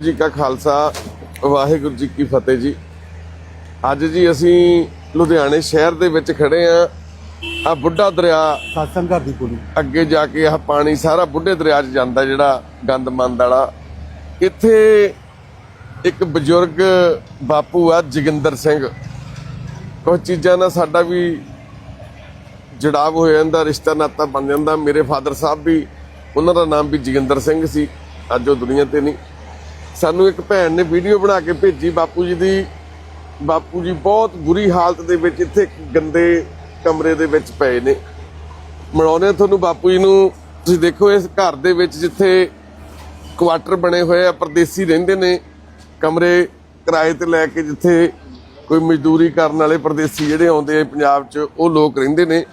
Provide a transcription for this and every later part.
ਜੀ ਕਾ ਖਾਲਸਾ ਵਾਹਿਗੁਰੂ ਜੀ ਕੀ ਫਤਿਹ ਜੀ। ਅੱਜ ਜੀ ਅਸੀਂ ਲੁਧਿਆਣੇ ਸ਼ਹਿਰ ਦੇ ਵਿੱਚ ਖੜੇ ਆ। ਆ ਬੁੱਢਾ ਦਰਿਆ ਸਾਸਨ ਘਰ ਦੀ ਕੁੜੀ ਅੱਗੇ ਜਾ ਕੇ ਆਹ ਪਾਣੀ ਸਾਰਾ ਬੁੱਢੇ ਦਰਿਆ 'ਚ ਜਾਂਦਾ ਜਿਹੜਾ ਗੰਦਮੰਦ ਵਾਲਾ। ਇੱਥੇ ਇੱਕ ਬਜ਼ੁਰਗ ਬਾਪੂ ਆ ਜੋਗਿੰਦਰ ਸਿੰਘ। ਕੁਝ ਚੀਜ਼ਾਂ ਨਾਲ ਸਾਡਾ ਵੀ ਜੜਾਵ ਹੋ ਜਾਂਦਾ ਰਿਸ਼ਤਾ ਨਾਤਾ ਬਣ ਜਾਂਦਾ। ਮੇਰੇ ਫਾਦਰ ਸਾਹਿਬ ਵੀ ਉਹਨਾਂ ਦਾ ਨਾਮ ਵੀ ਜੋਗਿੰਦਰ ਸਿੰਘ ਸੀ। ਅੱਜ ਉਹ ਦੁਨੀਆ ਤੇ ਨਹੀਂ। ਸਾਨੂੰ ਇੱਕ ਭੈਣ ਨੇ ਵੀਡੀਓ ਬਣਾ ਕੇ ਭੇਜੀ ਬਾਪੂ ਜੀ ਦੀ। ਬਾਪੂ ਜੀ ਬਹੁਤ ਬੁਰੀ ਹਾਲਤ ਦੇ ਵਿੱਚ ਇੱਥੇ ਇੱਕ ਗੰਦੇ ਕਮਰੇ ਦੇ ਵਿੱਚ ਪਏ ਨੇ। ਮਿਲਾਉਂਦੇ ਹਾਂ ਤੁਹਾਨੂੰ ਬਾਪੂ ਜੀ ਨੂੰ। ਤੁਸੀਂ ਦੇਖੋ ਇਸ ਘਰ ਦੇ ਵਿੱਚ ਜਿੱਥੇ ਕੁਆਟਰ ਬਣੇ ਹੋਏ ਆ, ਪਰਦੇਸੀ ਰਹਿੰਦੇ ਨੇ। ਕਮਰੇ ਕਿਰਾਏ ਤੇ ਲੈ ਕੇ ਜਿੱਥੇ ਕੋਈ ਮਜ਼ਦੂਰੀ ਕਰਨ ਵਾਲੇ ਪਰਦੇਸੀ ਜਿਹੜੇ ਆਉਂਦੇ ਆ ਪੰਜਾਬ 'ਚ, ਉਹ ਲੋਕ ਰਹਿੰਦੇ ਨੇ।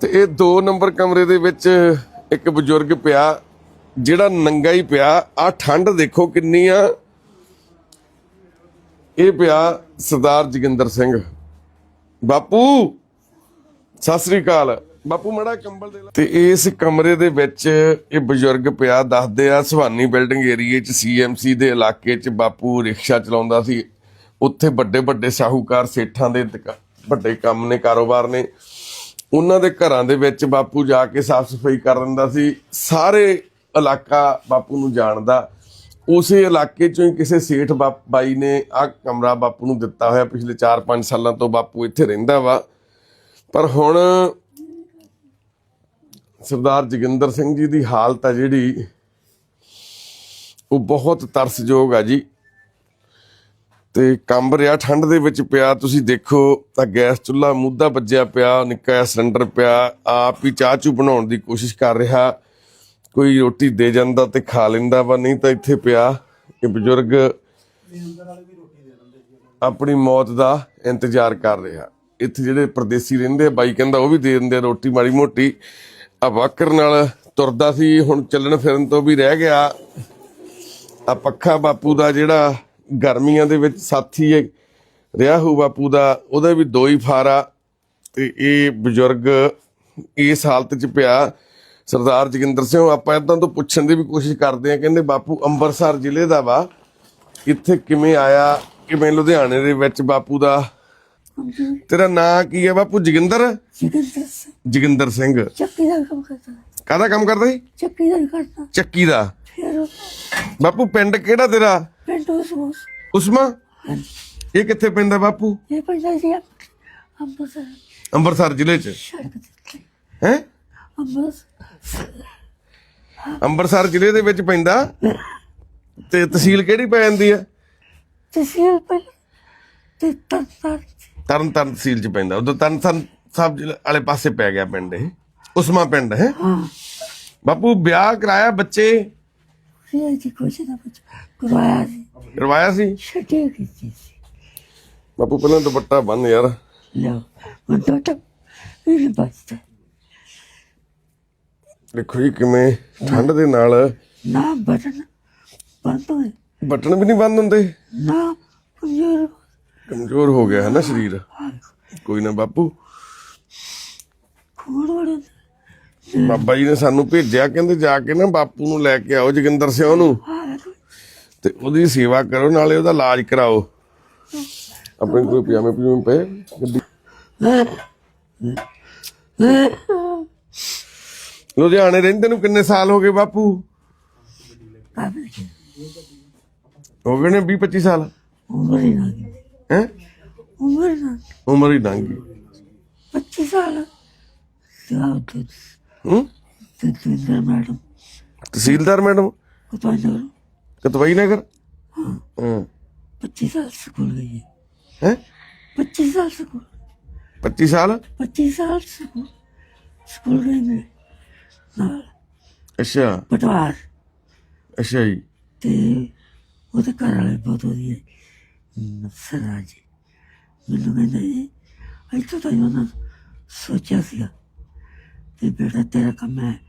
ਤੇ ਇਹ 2 ਨੰਬਰ ਕਮਰੇ ਦੇ ਵਿੱਚ ਇੱਕ ਬਜ਼ੁਰਗ ਪਿਆ। ਜਿਹੜਾ ਨੰਗਾ ਹੀ ਪਿਆ ਆ ਠੰਡ ਦੇਖੋ ਕਿੰਨੀ ਆ। ਇਹ ਪਿਆ ਸਰਦਾਰ ਜੋਗਿੰਦਰ ਸਿੰਘ। ਬਾਪੂ, ਸਤਿ ਸ੍ਰੀ ਅਕਾਲ। ਬਾਪੂ, ਮੜਾ ਕੰਬਲ ਦੇ ਤੇ ਇਸ ਕਮਰੇ ਦੇ ਵਿੱਚ ਇਹ ਬਜ਼ੁਰਗ ਪਿਆ, ਦੱਸਦੇ ਆ ਸੁਹਾਨੀ ਬਿਲਡਿੰਗ ਏਰੀਏ ਚ ਸੀਐਮਸੀ ਦੇ ਇਲਾਕੇ ਚ ਬਾਪੂ ਰਿਕਸ਼ਾ ਚਲਾਉਂਦਾ ਸੀ। ਉੱਥੇ ਵੱਡੇ ਵੱਡੇ ਸਾਹੂਕਾਰ ਸੇਠਾਂ ਦੇ ਵੱਡੇ ਕੰਮ ਨੇ, ਕਾਰੋਬਾਰ ਨੇ। ਉਹਨਾਂ ਦੇ ਘਰਾਂ ਦੇ ਵਿੱਚ ਬਾਪੂ ਜਾ ਕੇ ਸਾਫ਼ ਸਫ਼ਾਈ ਕਰ ਦਿੰਦਾ ਸੀ। ਸਾਰੇ ਇਲਾਕਾ ਬਾਪੂ ਨੂੰ ਜਾਣਦਾ। ਉਸੇ ਇਲਾਕੇ ਚੋਂ ਹੀ ਕਿਸੇ ਸੇਠ ਬਾਪ- ਬਾਈ ਨੇ ਆ ਕਮਰਾ ਬਾਪੂ ਨੂੰ ਦਿੱਤਾ ਹੋਇਆ। ਪਿਛਲੇ 4-5 ਸਾਲਾਂ ਤੋਂ ਬਾਪੂ ਇੱਥੇ ਰਹਿੰਦਾ ਵਾ। ਪਰ ਹੁਣ ਸਰਦਾਰ ਜੋਗਿੰਦਰ ਸਿੰਘ ਜੀ ਦੀ ਹਾਲਤ ਆ ਜਿਹੜੀ, ਉਹ ਬਹੁਤ ਤਰਸਯੋਗ ਆ ਜੀ। ਤੇ ਕੰਬ ਰਿਹਾ, ਠੰਡ ਦੇ ਵਿੱਚ ਪਿਆ। ਤੁਸੀਂ ਦੇਖੋ, ਤਾਂ ਗੈਸ ਚੁੱਲ੍ਹਾ ਮੁੱਦਾ ਵੱਜਿਆ ਪਿਆ, ਨਿੱਕਾ ਜਿਹਾ ਸਿਲੰਡਰ ਪਿਆ। ਆਪ ਹੀ ਚਾਹ ਚੂ ਬਣਾਉਣ ਦੀ ਕੋਸ਼ਿਸ਼ ਕਰ ਰਿਹਾ। ਕੋਈ ਰੋਟੀ ਦੇ ਜਾਂਦਾ ਤੇ ਖਾ ਲੈਂਦਾ ਵਾ, ਨਹੀਂ ਤਾਂ ਇੱਥੇ ਪਿਆ ਇਹ ਬਜ਼ੁਰਗ ਆਪਣੀ ਮੌਤ ਦਾ ਇੰਤਜ਼ਾਰ ਕਰ ਰਿਹਾ। ਇੱਥੇ ਜਿਹੜੇ ਪਰਦੇਸੀ ਰਹਿੰਦੇ ਬਾਈ ਕਹਿੰਦਾ ਉਹ ਵੀ ਦੇ ਦਿੰਦੇ ਰੋਟੀ ਮਾੜੀ ਮੋਟੀ। ਆ ਵਾਕਰ ਨਾਲ ਤੁਰਦਾ ਸੀ, ਹੁਣ ਚੱਲਣ ਫਿਰਨ ਤੋਂ ਵੀ ਰਹਿ ਗਿਆ। ਆ ਪੱਖਾ ਬਾਪੂ ਦਾ ਜਿਹੜਾ ਗਰਮੀਆਂ ਦੇ ਵਿੱਚ ਸਾਥੀ ਰਿਹਾ ਹੋ ਬਾਪੂ ਦਾ, ਉਹਦੇ ਵੀ ਦੋ ਹੀ ਫਾਰਾ। ਤੇ ਇਹ ਬਜ਼ੁਰਗ ਇਸ ਹਾਲਤ 'ਚ ਪਿਆ। ਸਰਦਾਰ ਜੋਗਿੰਦਰ ਸਿੰਘ ਆਪਾਂ ਇਦਾਂ ਤੋਂ ਪੁੱਛਣ ਦੀ ਵੀ ਕੋਸ਼ਿਸ਼ ਕਰਦੇ ਆ ਕਹਿੰਦੇ ਬਾਪੂ ਅੰਮ੍ਰਿਤਸਰ ਜ਼ਿਲ੍ਹੇ ਦਾ ਵਾ। ਇੱਥੇ ਕਿਵੇਂ ਆਇਆ ਕਿਵੇਂ ਲੁਧਿਆਣੇ ਦੇ ਵਿੱਚ ਬਾਪੂ ਦਾ? ਤੇਰਾ ਨਾਂ ਕੀ ਹੈ ਬਾਪੂ? ਜੋਗਿੰਦਰ? ਸਿੰਘ। ਜੋਗਿੰਦਰ ਸਿੰਘ। ਚੱਕੀ ਦਾ ਕੰਮ ਕਰਦਾ। ਕਾਹਦਾ ਕੰਮ ਕਰਦਾ ਸੀ? ਚੱਕੀ ਦਾ ਹੀ ਕਰਦਾ। ਚੱਕੀ ਦਾ। ਫਿਰ ਉਹ ਬਾਪੂ ਪਿੰਡ ਕਿਹੜਾ ਤੇਰਾ? ਪਿੰਡ ਉਸ ਉਸ ਉਸਮਾ ਇਹ ਕਿੱਥੇ ਪੈਂਦਾ ਬਾਪੂ? ਇਹ ਪਿੰਡ ਸੀ ਅੰਬਰਸਰ। ਅੰਮ੍ਰਿਤਸਰ ਜ਼ਿਲ੍ਹੇ 'ਚ। ਹੈ? ਅੰਬਰਸਰ। ਅੰਮ੍ਰਿਤਸਰ ਜ਼ਿਲ੍ਹੇ ਦੇ ਵਿੱਚ ਪੈਂਦਾ? ਤੇ ਤਹਿਸੀਲ ਕਿਹੜੀ ਪੈ ਜਾਂਦੀ ਹੈ? ਤਹਿਸੀਲ ਤੇ ਤਰਨ ਤਾਰਨ ਤਹਿਸੀਲ 'ਚ ਪੈਂਦਾ। ਉਦੋਂ ਤਰਨ ਤਾਰਨ ਸਾਹਿਬ ਜ਼ਿਲ੍ਹੇ ਵਾਲੇ ਪਾਸੇ ਪੈ ਗਿਆ ਪਿੰਡ ਇਹ। ਉਸਮਾ ਪਿੰਡ ਹੈ। ਬਾਪੂ ਵਿਆਹ ਕਰਾਇਆ ਬੱਚੇ? ਇਹ ਜੀ ਕੁਛ ਨਾ ਕੁਛ। ਕਰਵਾਇਆ ਸੀ। ਕਰਵਾਇਆ ਸੀ? ਛੱਡੇ ਕੀਤੀ ਸੀ? ਬਾਪੂ ਪਹਿਲਾਂ ਦੁਪੱਟਾ ਬੰਨ ਯਾਰ। ਲਓ ਤਾਂ ਇਹ ਬਸਤਾ ਦੇਖੋ ਜੀ ਕਿਵੇਂ ਠੰਡ ਦੇ ਨਾਲ ਨਾ ਬਟਨ ਬੰਦ ਹੋਏ। ਬਟਨ ਵੀ ਨਹੀਂ ਬੰਦ ਹੁੰਦੇ। ਨਾ ਪੁੰਜਰ ਕਮਜ਼ੋਰ ਹੋ ਗਿਆ ਹੈ ਨਾ ਸਰੀਰ। ਕੋਈ ਨਾ ਬਾਪੂ। ਖੂਨ ਵੜੇ ਬਾਬਾ ਜੀ ਨੇ ਸਾਨੂੰ ਭੇਜਿਆ ਕਹਿੰਦੇ ਜਾ ਕੇ ਨਾ ਬਾਪੂ ਨੂੰ ਲੈ ਕੇ ਆਓ ਜੋਗਿੰਦਰ ਸਿੰਘ ਨੂੰ। ਤੇ ਉਹਦੀ ਸੇਵਾ ਕਰੋ ਨਾਲੇ ਉਹਦਾ ਇਲਾਜ ਕਰਾਓ। ਆਪਣੇ ਕੋਈ ਪਜਾਮੇ ਪਜੂਮੇ ਪਏ ਗੱਡੀ ਲੁਧਿਆਣੇ ਰਹਿੰਦੇ ਨੂੰ ਕਿੰਨੇ ਸਾਲ ਹੋ ਗਏ ਬਾਪੂ? ਹੋ ਗਏ ਨੇ 20 25 ਸਾਲ। ਉਮਰ ਹੀ ਗਈ। ਹੈ? ਉਮਰ ਨਾ ਉਮਰ ਹੀ ਲੰਘ ਗਈ। 25 ਸਾਲ। ਤੇ ਹੂੰ? ਤੇ ਤੇ ਮੈਡਮ। ਤਹਿਸੀਲਦਾਰ ਮੈਡਮ? ਕੁਤਾਂ ਨਗਰ ਕਤਵਾਈ ਨਗਰ ਹਾਂ। 25 ਸਾਲ ਸਕੂਲ ਗਈ ਹੈ। 25 ਸਾਲ ਸਕੂਲ। 25 ਸਾਲ? 25 ਸਾਲ ਸਕੂਲ। ਸਕੂਲ ਗਈ ਮੈਂ ਨਾਲ। ਅੱਛਾ। ਪਟਵਾਰ। ਅੱਛਾ ਜੀ। ਤੇ ਉਹਦੇ ਘਰ ਵਾਲੇ ਬਹੁਤ ਵਧੀਆ ਸਰਾ ਜੀ। ਮੈਨੂੰ ਕਹਿੰਦੇ ਜੀ ਇੱਥੋਂ ਤਾਂ ਉਹਨਾਂ ਸੋਚਿਆ ਸੀਗਾ ਤੇ ਬੇਟਾ ਤੇਰਾ ਕੰਮ ਹੈ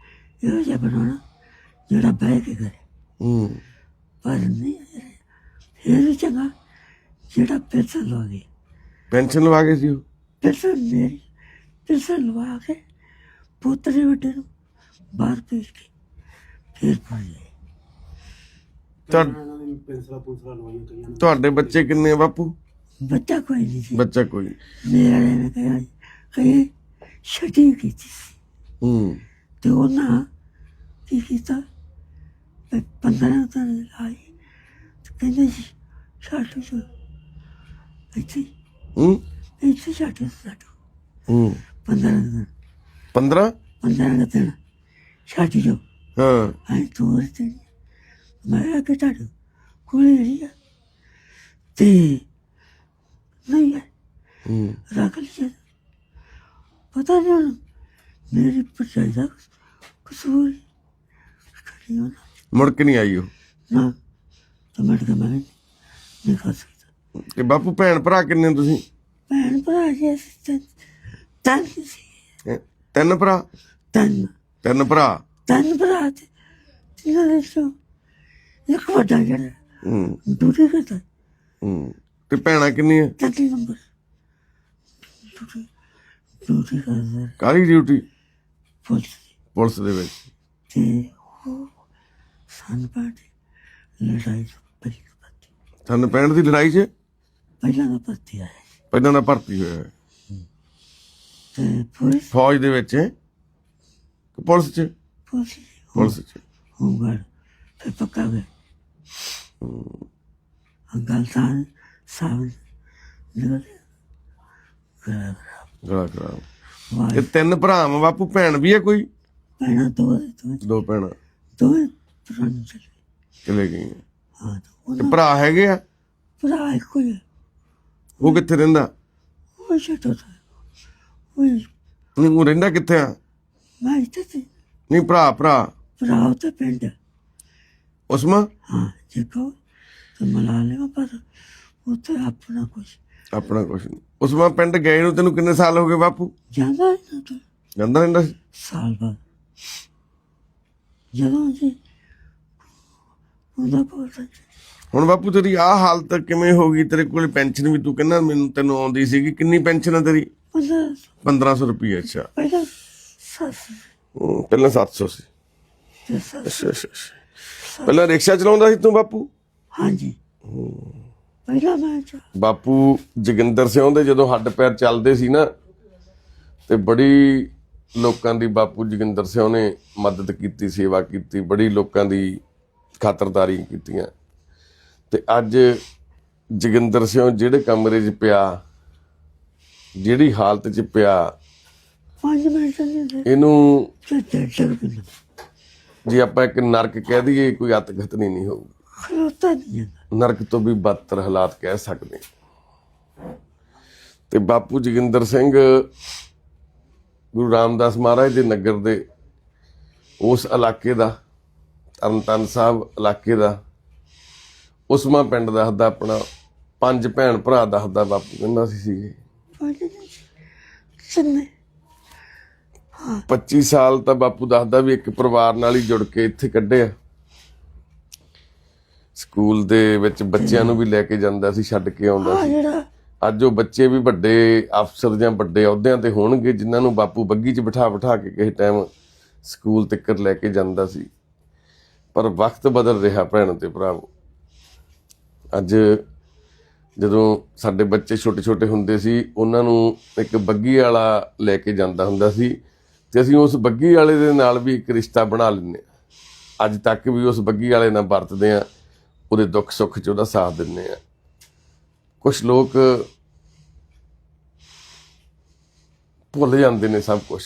ਇਹੋ ਜਿਹਾ ਬਣਾਉਣਾ ਜਿਹੜਾ ਬਹਿ ਕੇ ਕਰੇ। ਹੂੰ। ਪਰ ਨਹੀਂ। ਫਿਰ ਵੀ ਚੰਗਾ ਜਿਹੜਾ ਪੈਸਾ ਲਵਾ ਪੈਨਸ਼ਨ ਲਵਾ ਗਏ ਸੀ ਉਹ? ਪੈਸਾ ਮੇਰੀ ਪੈਸਾ ਲਵਾ ਕੇ ਪੁੱਤਰੇ ਵੱਡੇ ਨੂੰ ਬਾਹਰ ਭੇਜ ਕੇ ਫਿਰ ਪੜ ਗਏ ਤਾਂ ਪੈਨਸਲਾਂ ਪੁੰਸਲਾਂ ਲਵਾਈਆਂ ਕਈਆਂ ਨੇ ਤੁਹਾਡੇ ਬੱਚੇ ਕਿੰਨੇ ਆ ਬਾਪੂ ਬੱਚਾ ਕੋਈ ਨਹੀਂ ਸੀ ਬੱਚਾ ਕੋਈ ਨਹੀਂ। ਮੇਰੇ ਵਾਲੇ ਨੇ ਕਿਹਾ ਕਹੇ ਛਟੀ ਕੀਤੀ ਸੀ ਹੂੰ ਤੇ ਉਹਨਾਂ ਕੀ ਕੀਤਾ ਤੇ 15 ਦਿਨ ਲਾਈ ਤੇ ਕਹਿੰਦੇ ਸੀ ਛੱਡ ਜੋ ਇੱਥੇ ਹੂੰ ਇੱਥੇ ਛੱਡ ਛੱਡ ਹੂੰ 15 ਦਿਨ 15 15 ਦਿਨ ਛੱਡ ਜੋ ਹਾਂ। ਐ ਤੋਰ ਤੇ ਮੈਂ ਆ ਕੇ ਛੱਡ ਕੋਲੇ ਰਹੀ ਆ। ਤੇ ਨਹੀਂ ਹੈ ਹੂੰ। ਰੱਖ ਲਿਆ ਪਤਾ ਨਹੀਂ ਮੇਰੀ ਪਰਚਾਈ ਦਾ ਕਸੂਰ ਹੋਣਾ ਮੁੜ ਕੇ ਨਹੀਂ ਆਈ ਉਹ? ਨਾ। ਤਾਂ ਮੈਂ ਕਿਹਾ ਮੈਂ ਨਹੀਂ ਕਰ ਸਕਦਾ। ਤੇ ਬਾਪੂ ਭੈਣ ਭਰਾ ਕਿੰਨੇ ਤੁਸੀਂ? ਭੈਣ ਭਰਾ ਜੀ ਅਸੀਂ ਤਿੰਨ ਤਿੰਨ ਸੀ। ਹੈਂ? ਤਿੰਨ ਭਰਾ? ਤਿੰਨ। ਤਿੰਨ ਭਰਾ? ਤਿੰਨ ਭਰਾ ਤੇ ਦੇ ਇੱਕ ਵੱਡਾ ਜਿਹੜਾ ਹੂੰ ਡਿਊਟੀ ਕਰਦਾ ਹੂੰ? ਤੇ ਭੈਣਾਂ ਕਿੰਨੀਆਂ? ਤੀਜੀ ਨੰਬਰ। ਡਿਊਟੀ ਡਿਊਟੀ ਕਰਦਾ ਕਾਹਦੀ ਡਿਊਟੀ? ਪੁਲਿਸ। ਪੁਲਿਸ ਦੇ ਵਿੱਚ। ਤੇ ਉਹ ਸਨ ਪਾਰਟੀ ਲੜਾਈ ਚ ਪਹਿਲੀ ਭਰਤੀ ਤੁਹਾਨੂੰ ਪੈਣ ਦੀ ਲੜਾਈ 'ਚ? ਪਹਿਲਾਂ ਦਾ ਭਰਤੀ ਆਇਆ। ਪਹਿਲਾਂ ਦਾ ਭਰਤੀ ਹੋਇਆ ਹੈ। ਤੇ ਪੁਲਿਸ ਫੌਜ ਦੇ ਵਿੱਚ ਹੈ? ਪੁਲਿਸ 'ਚ ਪੁਲਿਸ ਪੁਲਿਸ 'ਚ ਹੋਮਗਾਰਡ ਫਿਰ ਪੱਕਾ ਗਏ ਗੱਲ ਤਾਂ ਸਾਹਮਣੇ ਨਿਕਲ ਗਿਆ ਗਲਾ ਖਰਾਬ ਇਹ ਤਿੰਨ ਭਰਾ ਵਾਂ ਬਾਪੂ ਭੈਣ ਵੀ ਹੈ ਕੋਈ? ਪਹਿਲਾਂ ਦੋ ਦੋ ਭੈਣਾਂ। ਦੋ ਪੁਰਾਣੇ ਚਲੇ। ਗਈਆਂ। ਹਾਂ ਤੇ ਭਰਾ ਹੈਗੇ ਆ? ਭਰਾ ਇੱਕੋ ਹੀ। ਉਹ ਕਿੱਥੇ ਰਹਿੰਦਾ? ਉਹ ਛੋਟਾ ਉਹ ਨਹੀਂ ਉਹ ਰਹਿੰਦਾ ਕਿੱਥੇ ਆ? ਮੈਂ ਇੱਥੇ ਸੀ। ਨਹੀਂ ਭਰਾ ਭਰਾ। ਭਰਾ ਉੱਥੇ ਪਿੰਡ। ਹੈ। ਉਸਮਾ? ਹਾਂ ਜੇ ਕਹੋ ਤਾਂ ਮਨਾ ਲਿਆ ਪਰ ਉੱਥੇ ਆਪਣਾ ਕੁਝ ਆਪਣਾ ਕੁਛ ਨਹੀਂ। ਉਸਮਾ ਪਿੰਡ ਗਏ ਨੂੰ ਤੈਨੂੰ ਕਿੰਨੇ ਸਾਲ ਹੋ ਗਏ ਬਾਪੂ? ਜਾਂਦਾ ਹੀ ਨਾ ਤਾਂ। ਜਾਂਦਾ ਰਹਿੰਦਾ ਸੀ? ਸਾਲ ਬਾਅਦ। ਜਦੋਂ ਜੀ ਉਹਦਾ ਬੋਲਦਾ ਸੀ, ਹੁਣ ਬਾਪੂ ਤੇਰੀ ਆਹ ਹਾਲਤ ਕਿਵੇਂ ਹੋ ਗਈ? ਤੇਰੇ ਕੋਲ ਪੈਨਸ਼ਨ ਵੀ ਤੂੰ ਕਹਿੰਦਾ ਮੈਨੂੰ ਤੈਨੂੰ ਆਉਂਦੀ ਸੀਗੀ? ਕਿੰਨੀ ਪੈਨਸ਼ਨ ਆ ਤੇਰੀ? ਉਹਦਾ 1500 ਰੁਪਏ ਅੱਛਾ। ਪਹਿਲਾਂ ਹੂੰ, ਪਹਿਲਾਂ 700 ਸੀ ਅੱਛਾ ਅੱਛਾ ਅੱਛਾ। ਪਹਿਲਾਂ ਰਿਕਸ਼ਾ ਚਲਾਉਂਦਾ ਸੀ ਤੂੰ ਬਾਪੂ? ਹਾਂਜੀ। ਪਹਿਲਾਂ ਮੈਂ ਚ ਬਾਪੂ ਜੋਗਿੰਦਰ ਸਿੰਘ ਦੇ ਜਦੋਂ ਹੱਡ ਪੈਰ ਚੱਲਦੇ ਸੀ ਨਾ ਤੇ ਬੜੀ ਲੋਕਾਂ ਦੀ ਬਾਪੂ ਜੋਗਿੰਦਰ ਸਿੰਘ ਨੇ ਮਦਦ ਕੀਤੀ ਸੇਵਾ ਕੀਤੀ ਬੜੀ ਲੋਕਾਂ ਦੀ ਖਾਤਰਦਾਰੀ ਕੀਤੀਆਂ। ਤੇ ਅੱਜ ਜੋਗਿੰਦਰ ਸਿੰਘ ਜਿਹੜੇ ਕਮਰੇ 'ਚ ਪਿਆ ਜਿਹੜੀ ਹਾਲਤ 'ਚ ਪਿਆ ਪੰਜ ਮਿੰਟ ਨਹੀਂ ਦੇ ਇਹਨੂੰ ਤੇ ਡੇਢ ਸੌ ਰੁਪਏ ਨਾਲ ਜੇ ਆਪਾਂ ਇੱਕ ਨਰਕ ਕਹਿ ਦਈਏ ਕੋਈ ਅਤਗਤ ਨਹੀਂ ਨਹੀਂ ਹੋਊ। ਖਲੋਤਾ ਨਹੀਂ ਨਰਕ ਤੋਂ ਵੀ ਬਦਤਰ ਹਾਲਾਤ ਕਹਿ ਸਕਦੇ। ਤੇ ਬਾਪੂ ਜੋਗਿੰਦਰ ਸਿੰਘ ਗੁਰੂ ਰਾਮਦਾਸ ਮਹਾਰਾਜ ਦੇ ਨਗਰ ਦੇ ਉਸ ਇਲਾਕੇ ਦਾ ਤਰਨਤਾਰਨ ਸਾਹਿਬ ਇਲਾਕੇ ਦਾ ਉਸਮਾ ਪਿੰਡ ਦੱਸਦਾ ਆਪਣਾ ਪੰਜ ਭੈਣ ਭਰਾ ਦੱਸਦਾ ਬਾਪੂ ਕਹਿੰਦਾ ਸੀ ਸੀਗੇ। ਪੰਜ 25 ਸਾਲ ਤਾਂ ਬਾਪੂ ਦੱਸਦਾ ਵੀ ਇੱਕ ਪਰਿਵਾਰ ਨਾਲ ਹੀ ਜੁੜ ਕੇ ਇੱਥੇ ਕੱਢਿਆ ਸਕੂਲ ਦੇ ਵਿੱਚ ਬੱਚਿਆਂ ਨੂੰ ਵੀ ਲੈ ਕੇ ਜਾਂਦਾ ਸੀ ਛੱਡ ਕੇ ਆਉਂਦਾ ਸੀ। ਅੱਜ ਉਹ ਬੱਚੇ ਵੀ ਵੱਡੇ ਅਫਸਰ ਜਾਂ ਵੱਡੇ ਅਹੁਦਿਆਂ ਤੇ ਹੋਣਗੇ ਜਿਨ੍ਹਾਂ ਨੂੰ ਬਾਪੂ ਬੱਗੀ 'ਚ ਬਿਠਾ ਬਿਠਾ ਕੇ ਕਿਸੇ ਟਾਈਮ ਸਕੂਲ ਤੱਕ ਲੈ ਕੇ ਜਾਂਦਾ ਸੀ। ਪਰ ਵਕਤ ਬਦਲ ਰਿਹਾ ਭੈਣ ਤੇ ਭਰਾਵੋ ਅੱਜ ਜਦੋਂ ਸਾਡੇ ਬੱਚੇ ਛੋਟੇ ਛੋਟੇ ਹੁੰਦੇ ਸੀ ਉਹਨਾਂ ਨੂੰ ਇੱਕ ਬੱਗੀ ਵਾਲਾ ਲੈ ਕੇ ਜਾਂਦਾ ਹੁੰਦਾ ਸੀ। ਤੇ ਅਸੀਂ ਉਸ ਬੱਗੀ ਵਾਲੇ ਦੇ ਨਾਲ ਵੀ ਇੱਕ ਰਿਸ਼ਤਾ ਬਣਾ ਲੈਂਦੇ ਹਾਂ। ਅੱਜ ਤੱਕ ਵੀ ਉਸ ਬੱਗੀ ਵਾਲੇ ਨਾਲ ਵਰਤਦੇ ਆ ਉਹਦੇ ਦੁੱਖ ਸੁੱਖ 'ਚ ਉਹਦਾ ਸਾਥ ਦਿੰਦੇ ਆ ਕੁਝ ਲੋਕ ਭੁੱਲ ਜਾਂਦੇ ਨੇ ਸਭ ਕੁਝ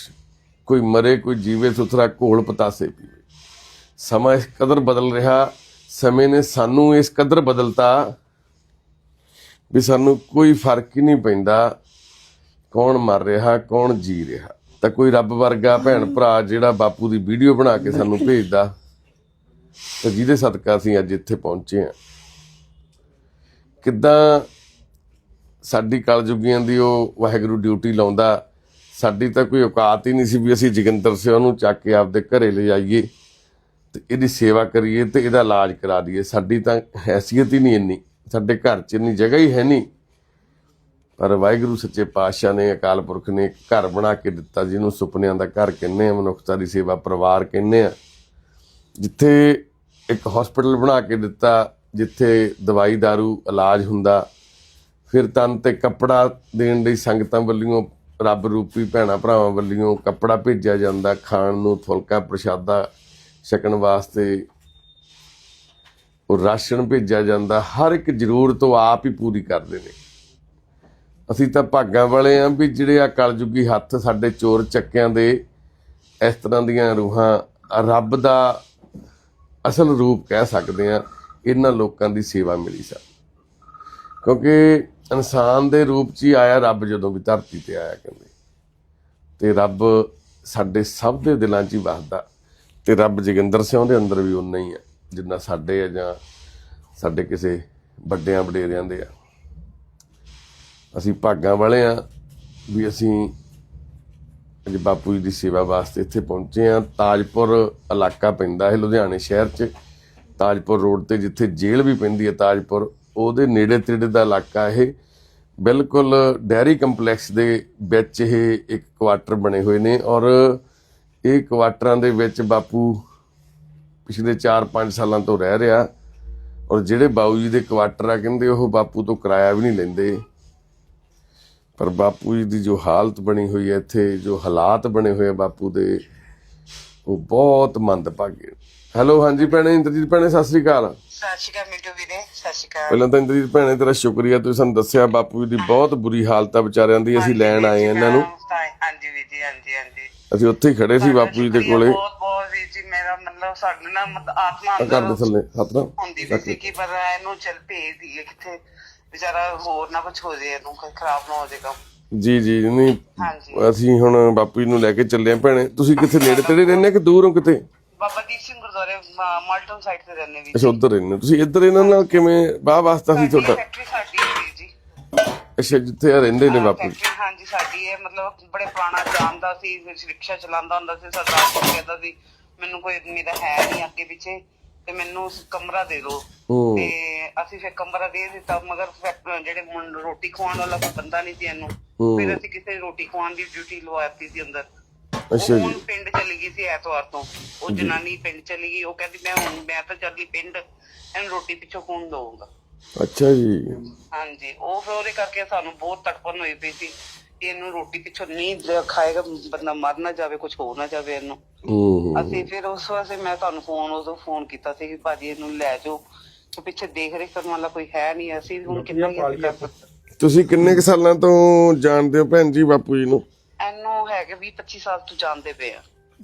ਕੋਈ ਮਰੇ, ਕੋਈ ਜੀਵੇ, ਸੁਥਰਾ ਘੋਲ ਪਤਾਸੇ ਪੀਵੇ। ਸਮਾਂ ਇਸ ਕਦਰ ਬਦਲ ਰਿਹਾ, ਸਮੇਂ ਨੇ ਸਾਨੂੰ ਇਸ ਕਦਰ ਬਦਲਤਾ ਵੀ ਸਾਨੂੰ ਕੋਈ ਫ਼ਰਕ ਹੀ ਨਹੀਂ ਪੈਂਦਾ ਕੌਣ ਮਰ ਰਿਹਾ, ਕੌਣ ਜੀ ਰਿਹਾ। ਤਾਂ ਕੋਈ ਰੱਬ ਵਰਗਾ ਭੈਣ ਭਰਾ ਜਿਹੜਾ ਬਾਪੂ ਦੀ ਵੀਡੀਓ ਬਣਾ ਕੇ ਸਾਨੂੰ ਭੇਜਦਾ ਤੇ ਜਿਹਦੇ ਸਦਕਾ ਅਸੀਂ ਅੱਜ ਇੱਥੇ ਪਹੁੰਚੇ ਹਾਂ। ਕਿੱਦਾਂ ਸਾਡੀ ਕਲਯੁਗੀਆਂ ਦੀ ਉਹ ਵਾਹਿਗੁਰੂ ਡਿਊਟੀ ਲਾਉਂਦਾ ਸਾਡੀ ਤਾਂ ਕੋਈ ਔਕਾਤ ਹੀ ਨਹੀਂ ਸੀ ਵੀ ਅਸੀਂ ਜੋਗਿੰਦਰ ਸਿੰਘ ਨੂੰ ਚੱਕ ਕੇ ਆਪਦੇ ਘਰੇ ਲੈ ਜਾਈਏ ਤੇ ਇਹਦੀ ਸੇਵਾ ਕਰੀਏ ਤੇ ਇਹਦਾ ਇਲਾਜ ਕਰਾ ਦਈਏ। ਸਾਡੀ ਤਾਂ ਹੈਸੀਅਤ ਹੀ ਨਹੀਂ ਇੰਨੀ ਸਾਡੇ ਘਰ 'ਚ ਇੰਨੀ ਜਗ੍ਹਾ ਹੀ ਹੈ ਨਹੀਂ। ਪਰ ਵਾਹਿਗੁਰੂ ਸੱਚੇ ਪਾਤਸ਼ਾਹ ਨੇ, ਅਕਾਲ ਪੁਰਖ ਨੇ ਘਰ ਬਣਾ ਕੇ ਦਿੱਤਾ, ਜਿਹਨੂੰ ਸੁਪਨਿਆਂ ਦਾ ਘਰ ਕਹਿੰਦੇ ਆ ਮਨੁੱਖਤਾ ਦੀ ਸੇਵਾ ਪਰਿਵਾਰ ਕਹਿੰਦੇ ਆ ਜਿੱਥੇ ਇੱਕ ਹਸਪੀਟਲ ਬਣਾ ਕੇ ਦਿੱਤਾ, ਜਿੱਥੇ ਦਵਾਈ दारू ਇਲਾਜ ਹੁੰਦਾ, ਫਿਰ ਤਨ ਤੇ ਕੱਪੜਾ ਦੇਣ ਲਈ ਸੰਗਤਾਂ ਵੱਲੋਂ, ਰੱਬ ਰੂਪੀ ਭੈਣਾ ਭਰਾਵਾਂ ਵੱਲੋਂ ਕੱਪੜਾ ਭੇਜਿਆ ਜਾਂਦਾ, ਖਾਣ ਨੂੰ ਫੁਲਕਾ ਪ੍ਰਸ਼ਾਦਾ ਛਕਣ ਵਾਸਤੇ ਉਹ ਰਾਸ਼ਨ ਭੇਜਿਆ ਜਾਂਦਾ। ਹਰ ਇੱਕ ਜ਼ਰੂਰਤ ਉਹ ਆਪ ਹੀ ਪੂਰੀ ਕਰਦੇ ਨੇ। ਅਸੀਂ ਤਾਂ ਭਾਗਾਂ ਵਾਲੇ ਆਂ ਵੀ ਜਿਹੜੇ ਆ ਕਲਯੁਗੀ ਹੱਥ ਸਾਡੇ ਚੋਰ ਚੱਕਿਆਂ ਦੇ ਇਸ ਤਰ੍ਹਾਂ ਦੀਆਂ ਰੂਹਾਂ ਰੱਬ ਦਾ ਅਸਲ ਰੂਪ ਕਹਿ ਸਕਦੇ ਆ, ਇਹਨਾਂ ਲੋਕਾਂ ਦੀ ਸੇਵਾ ਮਿਲੀ ਸਾ। ਕਿਉਂਕਿ ਇਨਸਾਨ ਦੇ ਰੂਪ 'ਚ ਹੀ ਆਇਆ ਰੱਬ ਜਦੋਂ ਵੀ ਧਰਤੀ ਤੇ ਆਇਆ ਕਹਿੰਦੇ। ਤੇ ਰੱਬ ਸਾਡੇ ਸਭ ਦੇ ਦਿਲਾਂ 'ਚ ਹੀ ਵਸਦਾ। ਤੇ ਰੱਬ ਜੋਗਿੰਦਰ ਸਿੰਘ ਦੇ ਅੰਦਰ ਵੀ ਉਨਾ ਹੀ ਆ, ਜਿੰਨਾ ਸਾਡੇ ਆ ਜਾਂ ਸਾਡੇ ਕਿਸੇ ਵੱਡਿਆਂ ਵਡੇਰਿਆਂ ਦੇ ਆ। ਅਸੀਂ ਭਾਗਾਂ ਵਾਲੇ ਆ ਵੀ ਅਸੀਂ ਅੱਜ ਬਾਪੂ ਜੀ ਦੀ ਸੇਵਾ ਵਾਸਤੇ ਇੱਥੇ ਪਹੁੰਚੇ ਆ ਤਾਜਪੁਰ ਇਲਾਕਾ ਪੈਂਦਾ ਹੈ, ਲੁਧਿਆਣੇ ਸ਼ਹਿਰ 'ਚ। ਤਾਜਪੁਰ ਰੋਡ ਤੇ ਜਿੱਥੇ ਜੇਲ੍ਹ ਵੀ ਪੈਂਦੀ ਹੈ ਤਾਜਪੁਰ, ਉਹਦੇ ਨੇੜੇ ਤੇੜੇ ਦਾ ਇਲਾਕਾ ਇਹ। ਬਿਲਕੁਲ ਡੈਰੀ ਕੰਪਲੈਕਸ ਦੇ ਵਿੱਚ ਇਹ ਇੱਕ ਕੁਆਟਰ ਬਣੇ ਹੋਏ ਨੇ ਔਰ ਇਹ ਕੁਆਟਰਾਂ ਦੇ ਵਿੱਚ ਬਾਪੂ ਪਿਛਲੇ 4-5 ਸਾਲਾਂ ਤੋਂ ਰਹਿ ਰਿਹਾ ਔਰ ਜਿਹੜੇ ਬਾਊ ਜੀ ਦੇ ਕੁਆਟਰ ਆ, ਕਹਿੰਦੇ ਉਹ ਬਾਪੂ ਤੋਂ ਕਿਰਾਇਆ ਵੀ ਨਹੀਂ ਲੈਂਦੇ। ਪਰ ਬਾਪੂ ਜੀ ਦੀ ਜੋ ਹਾਲਤ ਬਣੀ ਹੋਈ ਹੈ ਇੱਥੇ ਜੋ ਹਾਲਾਤ ਬਣੇ ਹੋਏ ਆ ਬਾਪੂ ਦੇ ਉਹ ਬਹੁਤ ਮੰਦਭਾਗੇ ਹੈਲੋ ਹਾਂਜੀ ਭੈਣੇ ਇੰਦਰਜੀਤ ਭੈਣੇ ਸਤਿ ਸ੍ਰੀ ਅਕਾਲ। ਸਤਿ ਸ਼੍ਰੀ ਅਕਾਲ ਮਿੱਟੂ ਵੀਰੇ ਸਤਿ ਸ਼੍ਰੀ ਅਕਾਲ। ਪਹਿਲਾਂ ਤਾਂ ਇੰਦਰਜੀਤ ਭੈਣੇ ਤੇਰਾ ਸ਼ੁਕਰੀਆ ਤੁਸੀਂ ਸਾਨੂੰ ਦੱਸਿਆ ਬਾਪੂ ਜੀ ਦੀ ਬਹੁਤ ਬੁਰੀ ਹਾਲਤ ਆ ਵਿਚਾਰਿਆਂ ਦੀ ਅਸੀਂ ਲੈਣ ਆਏ ਆ ਇਹਨਾਂ ਨੂੰ। ਹਾਂਜੀ ਵੀਰ ਜੀ ਹਾਂਜੀ ਹਾਂਜੀ। ਅਸੀਂ ਉੱਥੇ ਹੀ ਖੜੇ ਸੀ ਬਾਪੂ ਜੀ ਦੇ ਕੋਲੇ। ਬਹੁਤ ਬਹੁਤ ਵੀਰ ਜੀ ਮੇਰਾ ਮਤਲਬ ਸਾਡੇ ਨਾਲ ਆਤਮਾ ਆ ਕਰ ਦੇ ਅੰਦਰ ਥੱਲੇ ਹੱਥ ਨਾਲ। ਹੁੰਦੀ ਵੀ ਸੀ ਕਿ ਪਰ ਇਹਨੂੰ ਚੱਲ ਭੇਜ ਦਈਏ ਕਿੱਥੇ। ਵਿਚਾਰਾ ਹੋਰ ਨਾ ਕੁਝ ਹੋ ਜਾਏ ਇਹਨੂੰ ਕੋਈ ਖਰਾਬ ਨਾ ਹੋ ਜਾਏ ਕੰਮ। ਜੀ ਜੀ ਨਹੀਂ ਹਾਂਜੀ। ਅਸੀਂ ਹੁਣ ਬਾਪੂ ਜੀ ਨੂੰ ਲੈ ਕੇ ਚੱਲੇ ਆ ਭੈਣੇ। ਤੁਸੀਂ ਕਿੱਥੇ ਨੇੜੇ ਤੇੜੇ ਰਹਿੰਦੇ ਕਿ ਦੂਰ ਕਿਤੇ? ਬਾਬਾ ਦੀਪ ਸਿੰਘ ਗੁਰਦੁਆਰੇ ਮਾਲਟਨ ਸਾਈਡ ਤੇ ਰਹਿੰਦੇ ਵੀ ਅੱਛਾ ਉੱਧਰ ਰਹਿੰਦੇ। ਤੁਸੀਂ ਇੱਧਰ ਇਹਨਾਂ ਨਾਲ ਕਿਵੇਂ ਬਾਹ ਵਾਸਤਾ ਸੀ ਤੁਹਾਡਾ? ਫੈਕਟਰੀ ਸਾਡੀ ਜੀ। ਅੱਛਾ ਜਿੱਥੇ ਆ ਰਹਿੰਦੇ ਨੇ ਬਾਪੂ ਜੀ। ਫੈਕਟਰੀ ਹਾਂਜੀ ਸਾਡੀ ਹੈ ਮਤਲਬ ਬੜੇ ਪੁਰਾਣਾ ਜਾਣਦਾ ਸੀ ਰਿਕਸ਼ਾ ਚਲਾਉਂਦਾ ਹੁੰਦਾ ਸੀ ਸਰਦਾਰ ਜੀ ਕਹਿੰਦਾ ਸੀ ਮੈਨੂੰ ਕੋਈ ਮੇਰਾ ਹੈ ਨਹੀਂ ਅੱਗੇ ਪਿੱਛੇ। ਤੇ ਮੈਨੂੰ ਕਮਰਾ ਦੇ ਦਿਓ ਹੂੰ ਤੇ ਅਸੀਂ ਫਿਰ ਕਮਰਾ ਦੇ ਦਿੱਤਾ ਮਗਰ ਜਿਹੜੇ ਰੋਟੀ ਖਵਾਉਣ ਵਾਲਾ ਕੋਈ ਬੰਦਾ ਨਹੀਂ ਸੀ ਇਹਨੂੰ। ਫਿਰ ਅਸੀਂ ਕਿਸੇ ਰੋਟੀ ਖਵਾਉਣ ਦੀ ਡਿਊਟੀ ਲਵਾਤੀ ਸੀ ਅੰਦਰ। ਅੱਛਾ ਉਹ ਜੀ। ਹੁਣ ਪਿੰਡ ਚਲੀ ਗਈ ਸੀ ਐਤਵਾਰ ਤੋਂ। ਉਹ ਜਨਾਨੀ ਪਿੰਡ ਚਲੀ ਗਈ। ਉਹ ਕਹਿੰਦੀ ਮੈਂ ਹੁਣ ਮੈਂ ਤਾਂ ਚੱਲੀ ਪਿੰਡ। ਇਹਨੂੰ ਰੋਟੀ ਪਿੱਛੋਂ ਕੌਣ ਦਊਗਾ। ਅੱਛਾ ਜੀ। ਹਾਂਜੀ। ਉਹ ਫਿਰ ਉਹਦੇ ਕਰਕੇ ਸਾਨੂੰ ਬਹੁਤ ਤੜਪਣ ਹੋਈ ਪਈ ਸੀ ਕਿ ਇਹਨੂੰ ਰੋਟੀ ਪਿੱਛੋਂ ਨਹੀਂ ਜ- ਖਾਏਗਾ ਬੰਦਾ ਮਰ ਨਾ ਜਾਵੇ ਕੁਝ ਹੋ ਨਾ ਜਾਵੇ ਇਹਨੂੰ। ਹੂੰ। ਅਸੀਂ ਫਿਰ ਉਸ ਵਾਸਤੇ ਮੈਂ ਤੁਹਾਨੂੰ ਫੋਨ ਉਦੋਂ ਫੋਨ ਕੀਤਾ ਸੀ ਕਿ ਭਾਜੀ ਇਹਨੂੰ ਲੈ ਜਾਓ। ਤੇ ਪਿੱਛੇ ਦੇਖ ਰੇਖ ਕਰਨ ਵਾਲਾ ਕੋਈ ਹੈ ਨਹੀਂ ਅਸੀਂ ਵੀ ਹੁਣ ਕਿੰਨਾ ਹੀ ਕਰ ਸਕਦੇ। ਤੁਸੀਂ ਕਿੰਨੇ ਕੁ ਸਾਲਾਂ ਤੋਂ ਜਾਣਦੇ ਹੋ ਭੈਣ ਜੀ ਬਾਪੂ ਜੀ ਨੂੰ? ਇਹਨੂੰ ਹੈਗੇ 20 25 ਸਾਲ ਤੋਂ ਜਾਣਦੇ ਪਏ ਆ।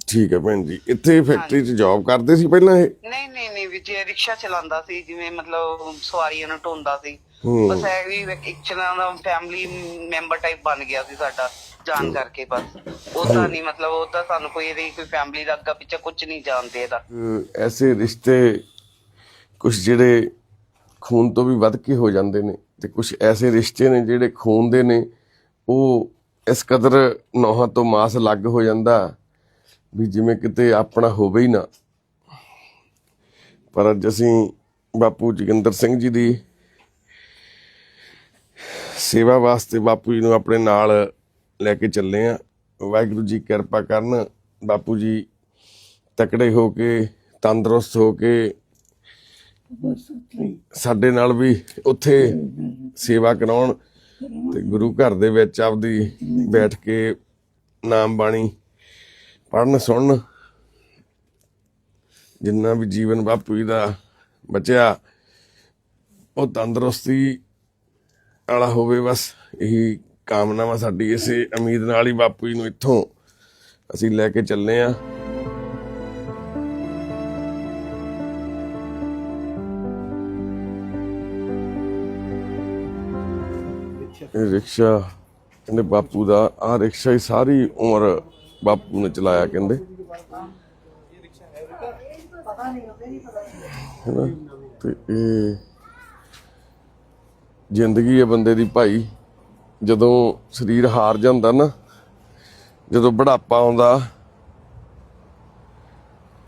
ਠੀਕ ਹੈ ਭੈਣ ਜੀ ਇੱਥੇ ਫੈਕਟਰੀ 'ਚ ਜੌਬ ਕਰਦੇ ਸੀ ਪਹਿਲਾਂ ਇਹ? ਨਹੀਂ ਨਹੀਂ ਨਹੀਂ ਵੀ ਜੇ ਰਿਕਸ਼ਾ ਚਲਾਉਂਦਾ ਸੀ ਜਿਵੇਂ ਮਤਲਬ ਸਵਾਰੀਆਂ ਨੂੰ ਢੋਂਦਾ ਸੀ। ਬਸ ਇਹ ਵੀ ਇੱਕ ਚਲਾਉਂਦਾ ਫੈਮਿਲੀ ਮੈਂਬਰ ਟਾਈਪ ਬਣ ਗਿਆ ਸੀ ਸਾਡਾ ਜਾਣ ਕਰਕੇ ਬਸ। ਉਹਦਾ ਨਹੀਂ ਮਤਲਬ ਉਹਦਾ ਸਾਨੂੰ ਕੋਈ ਇਹਦੀ ਕੋਈ ਫੈਮਿਲੀ ਦਾ ਅੱਗਾ ਪਿੱਛੇ ਕੁਝ ਨਹੀਂ ਜਾਣਦੇ ਇਹਦਾ। ਐਸੇ ਰਿਸ਼ਤੇ ਕੁਝ ਜਿਹੜੇ ਖੂਨ ਤੋਂ ਵੀ ਵੱਧ ਕੇ ਹੋ ਜਾਂਦੇ ਨੇ ਤੇ ਕੁਝ ਐਸੇ ਰਿਸ਼ਤੇ ਨੇ ਜਿਹੜੇ ਖੂਨ ਦੇ ਨੇ ਉਹ ਇਸ ਕਦਰ ਨੋਹਾਂ ਤੋਂ ਮਾਸ ਲੱਗ ਹੋ ਜਾਂਦਾ ਵੀ ਜਿਵੇਂ ਕਿਤੇ ਆਪਣਾ ਹੋਵੇ ਹੀ ਨਾ। ਪਰ ਅੱਜ ਅਸੀਂ ਬਾਪੂ ਜੋਗਿੰਦਰ ਸਿੰਘ ਜੀ ਦੀ ਸੇਵਾ ਵਾਸਤੇ ਬਾਪੂ ਜੀ ਨੂੰ ਆਪਣੇ ਨਾਲ ਲੈ ਕੇ ਚੱਲੇ ਆ। ਵਾਹਿਗੁਰੂ ਜੀ ਕਿਰਪਾ ਕਰਨ, ਬਾਪੂ ਜੀ ਤਕੜੇ ਹੋ ਕੇ, ਤੰਦਰੁਸਤ ਹੋ ਕੇ ਸਾਡੇ ਨਾਲ ਵੀ ਉੱਥੇ ਸੇਵਾ ਕਰਾਉਣ ਤੇ ਗੁਰੂ ਘਰ ਦੇ ਵਿੱਚ ਆਪਦੀ ਬੈਠ ਕੇ ਨਾਮ ਬਾਣੀ ਪੜਨ ਸੁਣਨ, ਜਿੰਨਾ ਵੀ ਜੀਵਨ ਬਾਪੂ ਜੀ ਦਾ ਬਚਿਆ, ਉਹ ਤੰਦਰੁਸਤੀ ਵਾਲਾ ਹੋਵੇ ਬਸ ਇਹੀ ਕਾਮਨਾਵਾਂ ਸਾਡੀ ਇਸੇ ਉਮੀਦ ਨਾਲ ਹੀ ਬਾਪੂ ਜੀ ਨੂੰ ਇੱਥੋਂ ਅਸੀਂ ਲੈ ਕੇ ਚੱਲੇ ਆਂ। ਇਹ ਰਿਕਸ਼ਾ ਕਹਿੰਦੇ ਬਾਪੂ ਦਾ ਆ ਰਿਕਸ਼ਾ ਹੀ ਸਾਰੀ ਉਮਰ ਬਾਪੂ ਨੇ ਚਲਾਇਆ ਕਹਿੰਦੇ। ਹੈਨਾ? ਤੇ ਇਹ ਜ਼ਿੰਦਗੀ ਹੈ ਬੰਦੇ ਦੀ ਭਾਈ। ਜਦੋਂ ਸਰੀਰ ਹਾਰ ਜਾਂਦਾ ਨਾ, ਜਦੋਂ ਬੁਢਾਪਾ ਆਉਂਦਾ,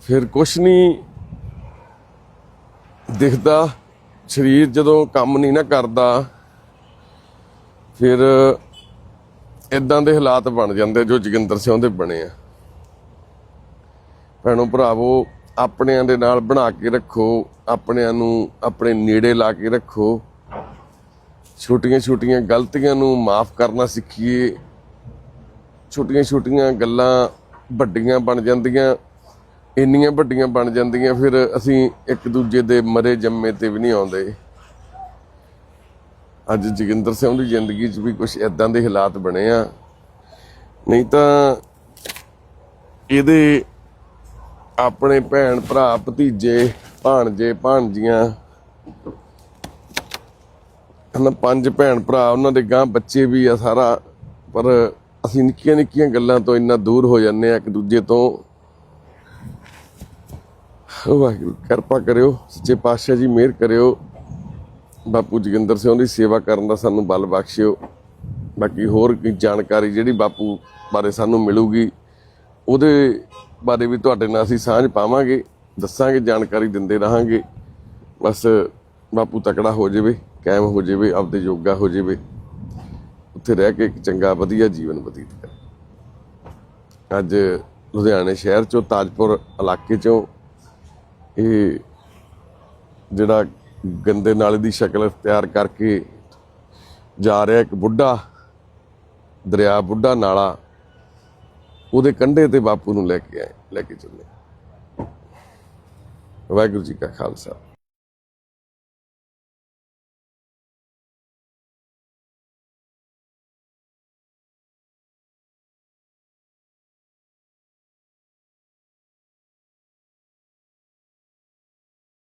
ਫਿਰ ਕੁਛ ਨਹੀਂ ਦਿਖਦਾ। ਸਰੀਰ ਜਦੋਂ ਕੰਮ ਨਹੀਂ ਨਾ ਕਰਦਾ, ਫਿਰ ਇਦਾਂ ਦੇ ਹਾਲਾਤ ਬਣ ਜਾਂਦੇ ਜੋ ਜੋਗਿੰਦਰ ਸਿੰਘ ਦੇ ਬਣੇ ਆ। ਭੈਣੋ ਭਰਾਵੋ, ਆਪਣਿਆਂ ਦੇ ਨਾਲ ਬਣਾ ਕੇ ਰੱਖੋ, ਆਪਣਿਆਂ ਨੂੰ ਆਪਣੇ ਨੇੜੇ ਲਾ ਕੇ ਰੱਖੋ। ਛੋਟੀਆਂ ਛੋਟੀਆਂ ਗਲਤੀਆਂ ਨੂੰ ਮਾਫ ਕਰਨਾ ਸਿੱਖੀਏ। ਛੋਟੀਆਂ ਛੋਟੀਆਂ ਗੱਲਾਂ ਵੱਡੀਆਂ ਬਣ ਜਾਂਦੀਆਂ, ਇੰਨੀਆਂ ਵੱਡੀਆਂ ਬਣ ਜਾਂਦੀਆਂ, ਫਿਰ ਅਸੀਂ ਇੱਕ ਦੂਜੇ ਦੇ ਮਰੇ ਜੰਮੇ ਤੇ ਵੀ ਨਹੀਂ ਆਉਂਦੇ। ਅੱਜ ਜੋਗਿੰਦਰ ਸਿੰਘ ਦੀ ਜ਼ਿੰਦਗੀ 'ਚ ਵੀ ਕੁਝ ਐਦਾਂ ਦੇ ਹਾਲਾਤ ਬਣੇ ਆ। ਨਹੀਂ ਤਾਂ ਇਹਦੇ ਆਪਣੇ ਭੈਣ ਭਰਾ, ਭਤੀਜੇ, ਭਾਣਜੇ, ਭਾਣਜੀਆਂ ਹਨ ਪੰਜ ਭੈਣ ਭਰਾ, ਉਹਨਾਂ ਦੇ ਗਾਂ ਬੱਚੇ ਵੀ ਆ ਸਾਰਾ। ਪਰ ਅਸੀਂ ਨਿੱਕੀਆਂ ਨਿੱਕੀਆਂ ਗੱਲਾਂ ਤੋਂ ਇੰਨਾ ਦੂਰ ਹੋ ਜਾਂਦੇ ਆ ਇੱਕ ਦੂਜੇ ਤੋਂ। ਵਾਹਿਗੁਰੂ, ਕਿਰਪਾ ਕਰਿਓ, ਸੱਚੇ ਪਾਤਸ਼ਾਹ ਜੀ ਮਿਹਰ ਕਰਿਓ। ਬਾਪੂ ਜੋਗਿੰਦਰ ਸਿੰਘ ਦੀ ਸੇਵਾ ਕਰਨ ਦਾ ਸਾਨੂੰ ਬਲ ਬਖਸ਼ਿਓ। ਬਾਕੀ ਹੋਰ ਕੀ ਜਾਣਕਾਰੀ ਜਿਹੜੀ ਬਾਪੂ ਬਾਰੇ ਸਾਨੂੰ ਮਿਲੂਗੀ, ਉਹਦੇ ਬਾਰੇ ਵੀ ਤੁਹਾਡੇ ਨਾਲ ਅਸੀਂ ਸਾਂਝ ਪਾਵਾਂਗੇ, ਦੱਸਾਂਗੇ, ਜਾਣਕਾਰੀ ਦਿੰਦੇ ਰਹਾਂਗੇ। ਬਸ ਬਾਪੂ ਤਕੜਾ ਹੋ ਜਾਵੇ। ਕਾਇਮ ਹੋ ਜਾਵੇ, ਆਪਦੇ ਯੋਗਾ ਹੋ ਜਾਵੇ। ਉੱਥੇ ਰਹਿ ਕੇ ਇੱਕ ਚੰਗਾ ਵਧੀਆ ਜੀਵਨ ਬਤੀਤ ਕਰੇ। ਅੱਜ ਲੁਧਿਆਣੇ ਸ਼ਹਿਰ ਚੋਂ, ਤਾਜਪੁਰ ਇਲਾਕੇ ਚੋਂ ਇਹ ਜਿਹੜਾ ਗੰਦੇ ਨਾਲੇ ਦੀ ਸ਼ਕਲ ਤਿਆਰ ਕਰਕੇ ਜਾ ਰਿਹਾ ਇੱਕ ਬੁੱਢਾ, ਦਰਿਆ ਬੁੱਢਾ ਨਾਲਾ, ਉਹਦੇ ਕੰਢੇ ਤੇ ਬਾਪੂ ਨੂੰ ਲੈ ਕੇ ਆਏ, ਲੈ ਕੇ ਚੱਲੇ। ਵਾਹਿਗੁਰੂ ਜੀ ਕਾ ਖਾਲਸਾ।